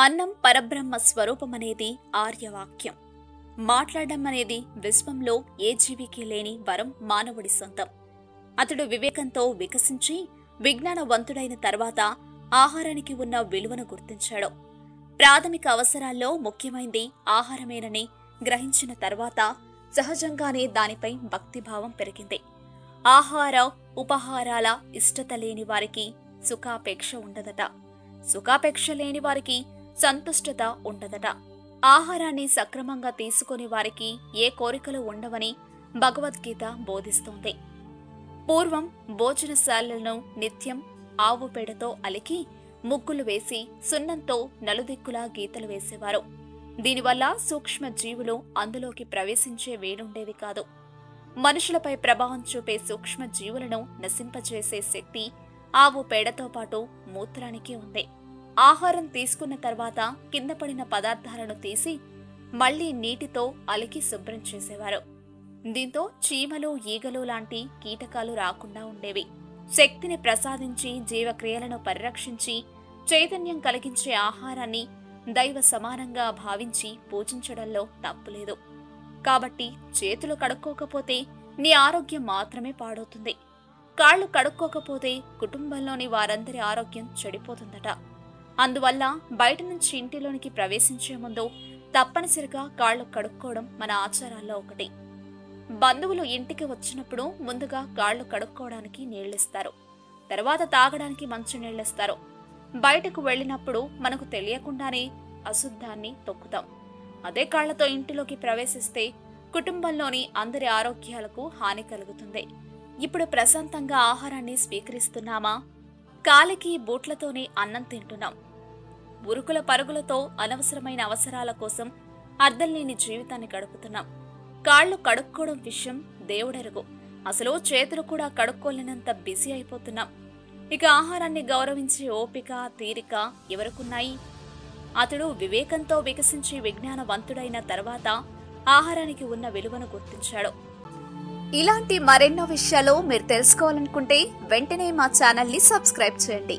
అన్నం పరబ్రహ్మ స్వరూపమనేది ఆర్యవాక్యం. మాట్లాడడం అనేది విశ్వంలో ఏ జీవికి లేని వరం మానవుడి సొంతం. అతడు వివేకంతో వికసించి విజ్ఞానవంతుడైన తర్వాత ఆహారానికి ఉన్న విలువను గుర్తించాడు. ప్రాథమిక అవసరాల్లో ముఖ్యమైంది ఆహారమేనని గ్రహించిన తర్వాత సహజంగానే దానిపై భక్తిభావం పెరిగింది. ఆహార ఉపహారాల ఇష్టత లేని వారికి సుఖాపేక్ష ఉండదట. సుఖాపేక్ష లేని వారికి సంతుష్టత ఉండదట. ఆహారాన్ని సక్రమంగా తీసుకునే వారికి ఏ కోరికలు ఉండవని భగవద్గీత బోధిస్తోంది. పూర్వం భోజనశాలలను నిత్యం ఆవు పేడతో అలికి ముగ్గులు వేసి సున్నంతో నలుదిక్కులా గీతలు వేసేవారు. దీనివల్ల సూక్ష్మ జీవులు అందులోకి ప్రవేశించే వేలుండేది కాదు. మనుషులపై ప్రభావం చూపే సూక్ష్మ జీవులను నశింపజేసే శక్తి ఆవు పేడతో పాటు మూత్రానికి ఉంది. ఆహారం తీసుకున్న తర్వాత కింద పడిన పదార్థాలను తీసి మళ్ళీ నీటితో అలికి శుభ్రం చేసేవారు. దీంతో చీమలు ఈగలు లాంటి కీటకాలు రాకుండా ఉండేవి. శక్తిని ప్రసాదించి జీవక్రియలను పరిరక్షించి చైతన్యం కలిగించే ఆహారాన్ని దైవ సమానంగా భావించి పూజించడంలో తప్పులేదు. కాబట్టి చేతులు కడుక్కోకపోతే నీ ఆరోగ్యం మాత్రమే పాడవుతుంది. కాళ్ళు కడుక్కోకపోతే కుటుంబంలోని వారందరి ఆరోగ్యం చెడిపోతుందట. అందువల్ల బయట నుంచి ఇంటిలోనికి ప్రవేశించే ముందు తప్పనిసరిగా కాళ్ళు కడుక్కోవడం మన ఆచారాల్లో ఒకటి. బంధువులు ఇంటికి వచ్చినప్పుడు ముందుగా కాళ్ళు కడుక్కోవడానికి నీళ్ళిస్తారు. తర్వాత తాగడానికి మంచి నీళ్ళిస్తారు. బయటకు వెళ్ళినప్పుడు మనకు తెలియకుండానే అశుద్ధాన్ని తొక్కుతాం. అదే కాళ్ళతో ఇంటిలోకి ప్రవేశిస్తే కుటుంబంలోని అందరి ఆరోగ్యాలకు హాని కలుగుతుంది. ఇప్పుడు ప్రశాంతంగా ఆహారాన్ని స్వీకరిస్తున్నామా? కాలికి బూట్లతోనే అన్నం తింటున్నాం. ఉరుకుల పరుగులతో అనవసరమైన అవసరాల కోసం అర్థం లేని జీవితాన్ని గడుపుతున్నాం. కాళ్ళు కడుక్కోవడం విషయం దేవుడెరుగు. అసలు చేతులు కూడా కడుక్కోలేనంత బిజీ అయిపోతున్నాం. ఇక ఆహారాన్ని గౌరవించే ఓపిక తీరిక ఎవరికున్నాయి? అతడు వివేకంతో వికసించి విజ్ఞానవంతుడైన తర్వాత ఆహారానికి ఉన్న విలువను గుర్తించాడు. ఇలాంటి మరెన్నో విషయాలు మీరు తెలుసుకోవాలనుకుంటే వెంటనే మా ఛానల్ని సబ్స్క్రైబ్ చేయండి.